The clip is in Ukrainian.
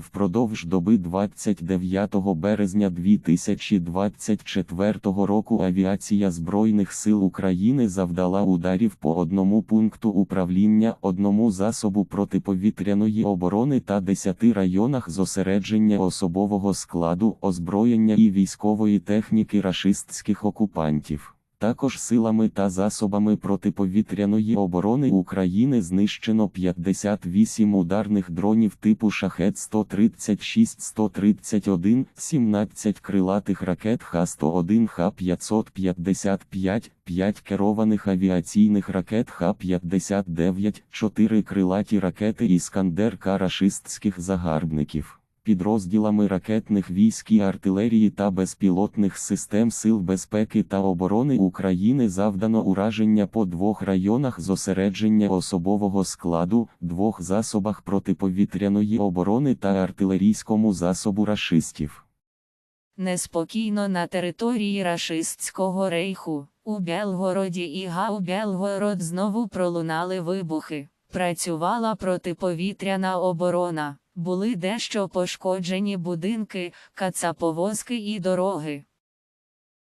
Впродовж доби 29 березня 2024 року авіація Збройних сил України завдала ударів по одному пункту управління, одному засобу протиповітряної оборони та 10 районах зосередження особового складу, озброєння і військової техніки рашистських окупантів. Також силами та засобами протиповітряної оборони України знищено 58 ударних дронів типу шахет 136-131, 17 крилатих ракет Х-101, Х-555, 5 керованих авіаційних ракет Х-59, 4 крилаті ракети Іскандер К рашистських загарбників підрозділами ракетних військ і артилерії та безпілотних систем Сил безпеки та оборони України завдано ураження по двох районах зосередження особового складу, двох засобах протиповітряної оборони та артилерійському засобу рашистів. Неспокійно на території рашистського рейху. У Белгороді і Гау-Белгород знову пролунали вибухи. Працювала протиповітряна оборона. Були дещо пошкоджені будинки, кацаповозки і дороги.